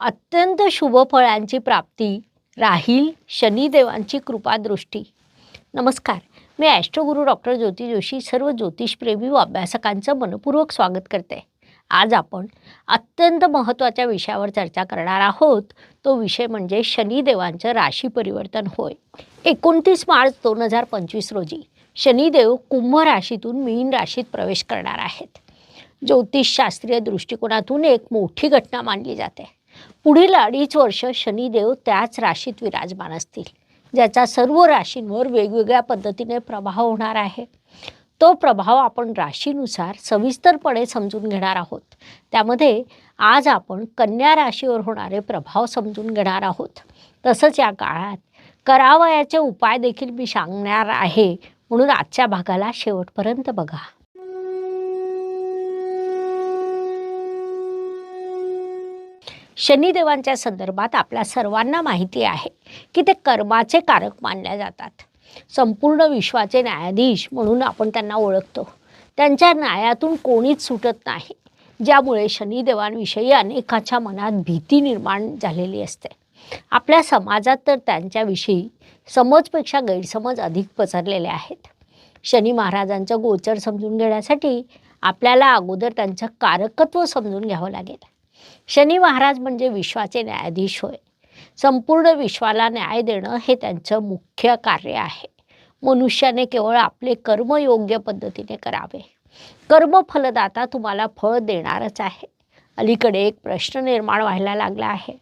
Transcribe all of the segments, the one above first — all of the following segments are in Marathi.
अत्यंत शुभ फळांची प्राप्ती राहील शनिदेवांची कृपादृष्टी. नमस्कार. मी ॲस्ट्रोगुरू डॉक्टर ज्योती जोशी सर्व ज्योतिषप्रेमी व अभ्यासकांचं मनपूर्वक स्वागत करते. आज आपण अत्यंत महत्त्वाच्या विषयावर चर्चा करणार आहोत. तो विषय म्हणजे शनिदेवांचं राशी परिवर्तन होय. एकोणतीस मार्च दोन हजार पंचवीस रोजी शनिदेव कुंभ राशीतून मीन राशीत प्रवेश करणार आहेत. ज्योतिषशास्त्रीय दृष्टिकोनातून एक मोठी घटना मानली जाते. पुढील अडीच वर्ष शनिदेव त्याच राशीत विराजमान असतील. ज्याचा सर्व राशींवर वेगवेगळ्या पद्धतीने प्रभाव होणार आहे. तो प्रभाव आपण राशीनुसार सविस्तरपणे समजून घेणार आहोत. त्यामध्ये आज आपण कन्या राशीवर होणारे प्रभाव समजून घेणार आहोत. तसंच या काळात करावयाचे उपाय देखील मी सांगणार आहे. म्हणून आजच्या भागाला शेवटपर्यंत बघा. शनिदेवांच्या संदर्भात आपल्या सर्वांना माहिती आहे की ते कर्माचे कारक मानल्या जातात. संपूर्ण विश्वाचे न्यायाधीश म्हणून आपण त्यांना ओळखतो. त्यांच्या न्यायातून कोणीच सुटत नाही. ज्यामुळे शनिदेवांविषयी अनेकाच्या मनात भीती निर्माण झालेली असते. आपल्या समाजात तर त्यांच्याविषयी समजपेक्षा गैरसमज अधिक पसरलेले आहेत. शनी महाराजांचं गोचर समजून घेण्यासाठी आपल्याला अगोदर त्यांचं कारकत्व समजून घ्यावं लागेल. शनी महाराज म्हणजे विश्वाचे न्यायाधीश होय. संपूर्ण विश्वाला न्याय देणं हे त्यांचं मुख्य कार्य आहे. मनुष्याने केवळ आपले कर्म योग्य पद्धतीने करावे. कर्म फलदाता तुम्हाला फळ देणारच आहे. अलीकडे एक प्रश्न निर्माण व्हायला लागला आहे.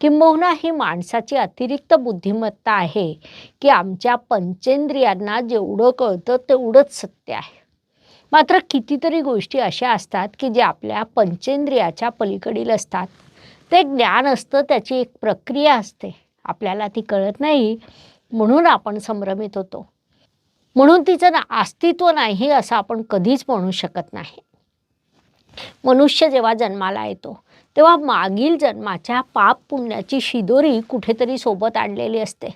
किंबहुना ही माणसाची अतिरिक्त बुद्धिमत्ता आहे की आमच्या पंचेंद्रियांना जेवढं कळतं तेवढंच सत्य आहे. मात्र कितीतरी गोष्टी अशा असतात की ज्या आपल्या पंचेंद्रियाच्या पलीकडील असतात. ते ज्ञान असतं त्याची एक प्रक्रिया असते. आपल्याला ती कळत नाही म्हणून आपण संभ्रमित होतो. म्हणून तिचं ना अस्तित्व नाही असं आपण कधीच म्हणू शकत नाही. मनुष्य जेव्हा जन्माला येतो तेव्हा मागील जन्माच्या पाप पुण्याची शिदोरी कुठेतरी सोबत आणलेली असते.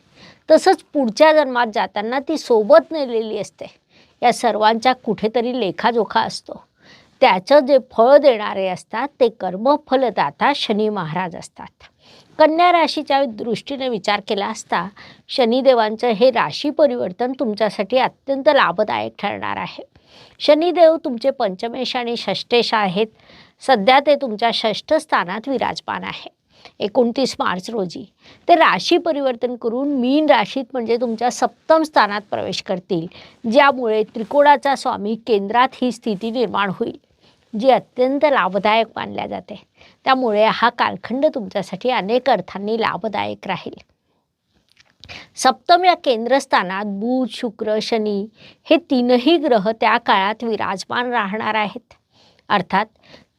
तसंच पुढच्या जन्मात जाताना ती सोबत नेलेली असते. या सर्वांच्या कुठेतरी लेखाजोखा असतो. त्याचं जे फळ देणारे असतात ते कर्मफलदाता शनी महाराज असतात. कन्या राशीच्या दृष्टीने विचार केला असता शनिदेवांचं हे राशी परिवर्तन तुमच्यासाठी अत्यंत लाभदायक ठरणार आहे. शनिदेव तुमचे पंचमेश आणि षष्टेश आहेत. सध्या ते तुमच्या षष्ठ स्थानात विराजमान आहे. एकोणतीस मार्च रोजी. ते राशी परिवर्तन करून मीन राशीत म्हणजे तुमच्या सप्तम स्थानात प्रवेश करतील. ज्यामुळे त्रिकोणाचा स्वामी केंद्रात ही स्थिती निर्माण होईल जी अत्यंत लाभदायक मानल्या जाते. त्यामुळे हा कालखंड तुमच्यासाठी अनेक अर्थांनी लाभदायक राहील. सप्तम या केंद्रस्थानात बुध शुक्र शनी हे तीनही ग्रह त्या काळात विराजमान राहणार आहेत. अर्थात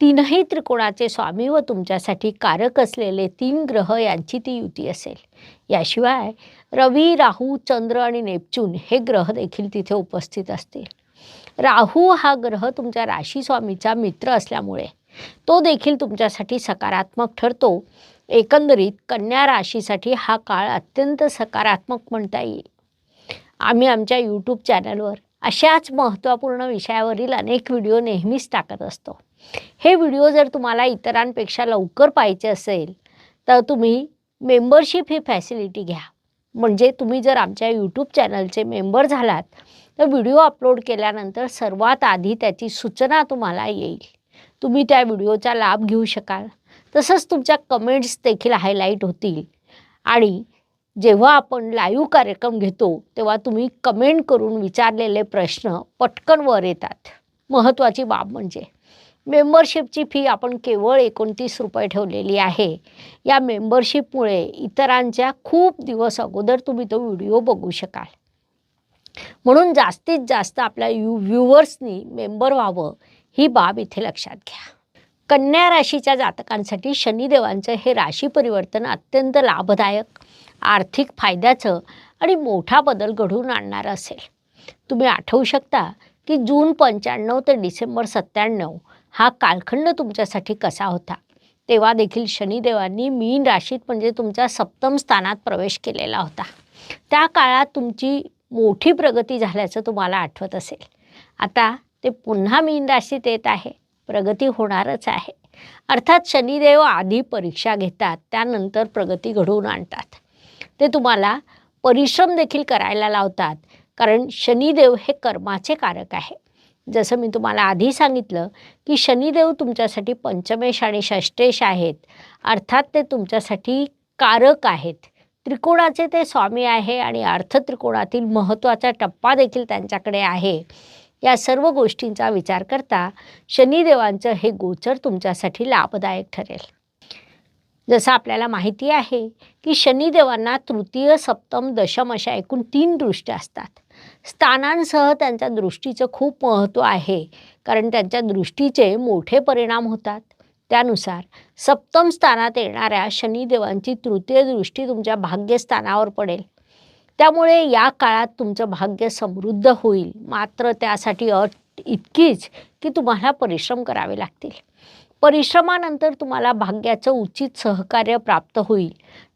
तीनही त्रिकोणाचे स्वामी व तुमच्यासाठी कारक असलेले तीन ग्रह यांची ती युती असेल. याशिवाय रवी राहू चंद्र आणि नेपच्यून हे ग्रह देखील तिथे उपस्थित असतील. राहू हा ग्रह तुमच्या राशी स्वामीचा मित्र असल्यामुळे तो देखील तुमच्यासाठी सकारात्मक ठरतो. एकंदरीत कन्या राशीसाठी हा काळ अत्यंत सकारात्मक म्हणता येईल. आम्ही आमच्या यूट्यूब चॅनलवर अशाच महत्त्वपूर्ण विषयावरील अनेक व्हिडिओ नेहमीच टाकत असतो. हे व्हिडिओ जर तुम्हाला इतरांपेक्षा लवकर पाहिजे असेल तर तुम्ही मेंबरशिप ही फॅसिलिटी घ्या. म्हणजे तुम्ही जर आमच्या यूट्यूब चॅनलचे मेंबर झालात तर व्हिडिओ अपलोड केल्यानंतर सर्वात आधी त्याची सूचना तुम्हाला येईल. तुम्ही त्या व्हिडिओचा लाभ घेऊ शकाल. तसंच तुमच्या कमेंट्स देखील हायलाईट होतील. आणि जेव्हा आपण लाईव्ह कार्यक्रम घेतो तेव्हा तुम्ही कमेंट करून विचारलेले प्रश्न पटकन वर येतात. महत्त्वाची बाब म्हणजे मेंबरशिपची फी आपण केवळ एकोणतीस रुपये ठेवलेली आहे. या मेंबरशिपमुळे इतरांच्या खूप दिवस अगोदर तुम्ही तो व्हिडिओ बघू शकाल. म्हणून जास्तीत जास्त आपल्या यू व्ह्युअर्सनी मेंबर व्हावं ही बाब इथे लक्षात घ्या. कन्या राशीच्या जातकांसाठी शनिदेवांचं हे राशी परिवर्तन अत्यंत लाभदायक आर्थिक फायद्याचं आणि मोठा बदल घडवून आणणारं असेल. तुम्ही आठवू शकता की जून पंच्याण्णव ते डिसेंबर सत्त्याण्णव हा कालखंड तुमच्यासाठी कसा होता? तेव्हा देखील शनिदेवांनी मीन राशीत म्हणजे तुमच्या सप्तम स्थानात प्रवेश केलेला होता. त्या काळात तुमची मोठी प्रगती झाल्याचं तुम्हाला आठवत असेल. आता ते पुन्हा मीन राशीत येत आहे. प्रगती होणारच आहे. अर्थात शनिदेव आधी परीक्षा घेतात त्यानंतर प्रगती घडवून आणतात. ते तुम्हाला परिश्रम देखील करायला लावतात. कारण शनिदेव हे कर्माचे कारक आहे. जसं मी तुम्हाला आधी सांगितलं की शनिदेव तुमच्यासाठी पंचमेश आणि षष्टेश आहेत. अर्थात ते तुमच्यासाठी कारक आहेत. त्रिकोणाचे ते स्वामी आहे आणि अर्थ त्रिकोणातील महत्त्वाचा टप्पा देखील त्यांच्याकडे आहे. या सर्व गोष्टींचा विचार करता शनिदेवांचं हे गोचर तुमच्यासाठी लाभदायक ठरेल. जसं आपल्याला माहिती आहे की शनिदेवांना तृतीय सप्तम दशम अशा एकूण तीन दृष्ट्या असतात. स्थानांसह त्यांच्या दृष्टीचं खूप महत्त्व आहे कारण त्यांच्या दृष्टीचे मोठे परिणाम होतात. त्यानुसार सप्तम स्थानात येणाऱ्या शनिदेवांची तृतीय दृष्टी तुमच्या भाग्यस्थानावर पडेल. त्यामुळे या काळात तुमचं भाग्य समृद्ध होईल. मात्र त्यासाठी अट इतकीच की तुम्हाला परिश्रम करावे लागतील. परिश्रमानंतर तुम्हाला भाग्याचं उचित सहकार्य प्राप्त होईल.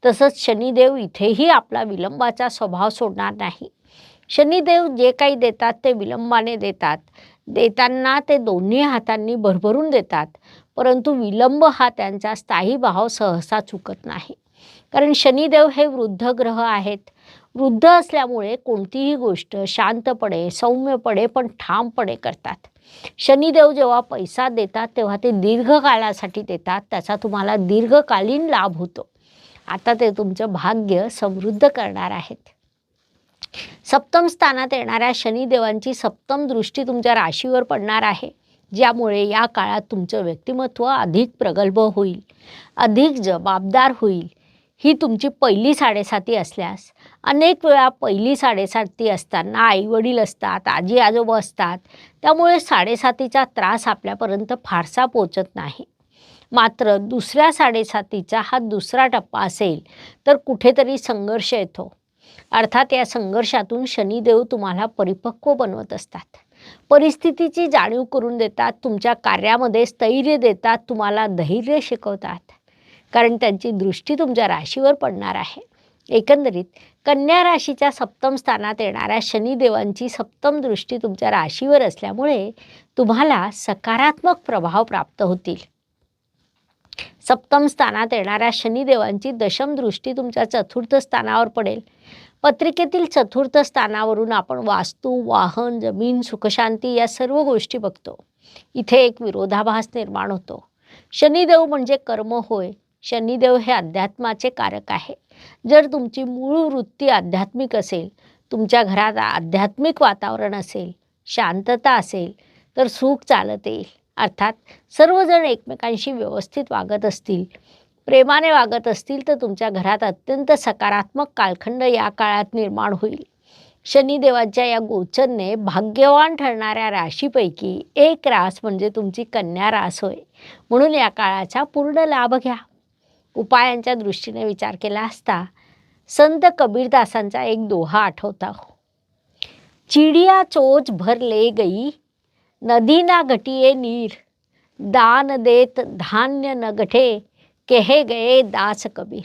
तसंच शनिदेव इथेही आपला विलंबाचा स्वभाव सोडणार नाही. शनिदेव जे काही देतात ते विलंबाने देतात. देताना ते दोन्ही हातांनी भरभरून देतात. परंतु विलंब हा त्यांचा स्थायी भाव सहसा चुकत नाही. कारण शनिदेव हे वृद्ध ग्रह आहेत. वृद्ध असल्यामुळे कोणतीही गोष्ट शांतपणे सौम्यपणे पण ठामपणे करतात. शनिदेव जेव्हा पैसा देतात तेव्हा ते दीर्घकाळासाठी देतात. त्याचा तुम्हाला दीर्घकालीन लाभ होतो. आता ते तुमचं भाग्य समृद्ध करणार आहेत. सप्तम स्थानात येणाऱ्या शनिदेवांची सप्तम दृष्टी तुमच्या राशीवर पडणार आहे. ज्यामुळे या काळात तुमचं व्यक्तिमत्व अधिक प्रगल्भ होईल. अधिक जबाबदार होईल. ही तुमची पहिली साडेसाती असल्यास अनेक वेळा पहिली साडेसाती असताना आईवडील असतात आजी आजोबा असतात त्यामुळे साडेसातीचा त्रास आपल्यापर्यंत फारसा पोचत नाही. मात्र दुसऱ्या साडेसातीचा हा दुसरा टप्पा असेल तर कुठेतरी संघर्ष येतो. अर्थात या संघर्षातून शनिदेव तुम्हाला परिपक्व बनवत असतात. परिस्थितीची जाणीव करून देतात तुमच्या कार्यामध्ये स्थैर्य देतात तुम्हाला धैर्य शिकवतात. कारण त्यांची दृष्टी तुमच्या राशीवर पडणार आहे. एकंदरीत कन्या राशीच्या सप्तम स्थानात येणाऱ्या शनिदेवांची सप्तम दृष्टी तुमच्या राशीवर असल्यामुळे तुम्हाला सकारात्मक प्रभाव प्राप्त होतील. सप्तम स्थानात येणाऱ्या शनिदेवांची दशम दृष्टी तुमच्या चतुर्थ स्थानावर पडेल. पत्रिकेतील चतुर्थ स्थानावरून आपण वास्तू वाहन जमीन सुखशांती या सर्व गोष्टी बघतो. इथे एक विरोधाभास निर्माण होतो. शनिदेव म्हणजे कर्म होय. शनिदेव हे अध्यात्माचे कारक आहे. जर तुमची मूळ वृत्ती आध्यात्मिक असेल तुमच्या घरात आध्यात्मिक वातावरण असेल शांतता असेल तर सुख चालत येईल. अर्थात सर्वजण एकमेकांशी व्यवस्थित वागत असतील प्रेमाने वागत असतील तर तुमच्या घरात अत्यंत सकारात्मक कालखंड या काळात निर्माण होईल. शनिदेवाच्या या गोचरने भाग्यवान ठरणाऱ्या राशीपैकी एक रास म्हणजे तुमची कन्या रास होय. म्हणून या काळाचा पूर्ण लाभ घ्या. उपायांच्या दृष्टीने विचार केला असता संत कबीरदासांचा एक दोहा आठवता. चिडिया चोच भर ले गई नदी ना घटिये नीर दान देत धान्य न गठे केहे गये दास कबीर.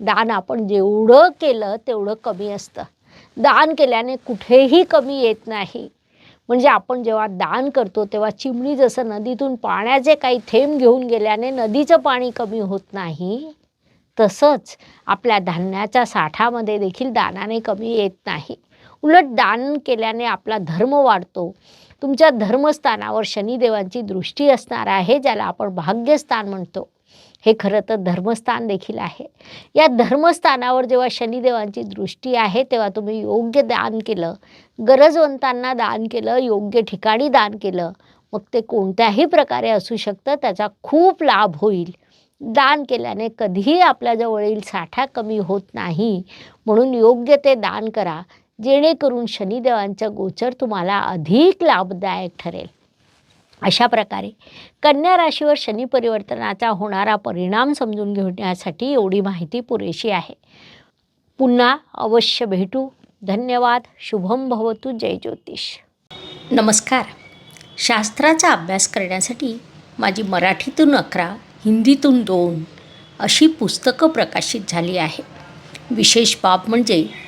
दान आपण जेवढं केलं तेवढं कमी असतं. दान केल्याने कुठेही कमी येत नाही. म्हणजे आपण जेव्हा दान करतो तेव्हा चिमणी जसं नदीतून पाण्याचे काही थेंब घेऊन गेल्याने नदीचं पाणी कमी होत नाही तसंच आपल्या धान्याच्या साठामध्ये देखील दानाने कमी येत नाही. उलट दान केल्याने आपला धर्म वाढतो. तुमच्या धर्मस्थानावर शनिदेवांची दृष्टी असणार आहे ज्याला आपण भाग्यस्थान म्हणतो. हे खरं तर धर्मस्थान देखील आहे. या धर्मस्थानावर जेव्हा शनिदेवांची दृष्टी आहे तेव्हा तुम्ही योग्य दान केलं गरजवंतांना दान केलं योग्य ठिकाणी दान केलं मग ते कोणत्याही प्रकारे असू शकतं त्याचा खूप लाभ होईल. दान केल्याने कधीही आपल्याजवळील साठा कमी होत नाही. म्हणून योग्य ते दान करा. जेणेकरून शनिदेवांचं गोचर तुम्हाला अधिक लाभदायक ठरेल. अशा प्रकारे कन्या राशीवर शनी परिवर्तनाचा होणारा परिणाम समजून घेण्यासाठी एवढी माहिती पुरेशी आहे. पुन्हा अवश्य भेटू. धन्यवाद. शुभम भवतु. जय ज्योतिष. नमस्कार. शास्त्राचा अभ्यास करण्यासाठी माझी मराठीतून अकरा हिंदीतून दोन अशी पुस्तकं प्रकाशित झाली आहे. विशेष बाब म्हणजे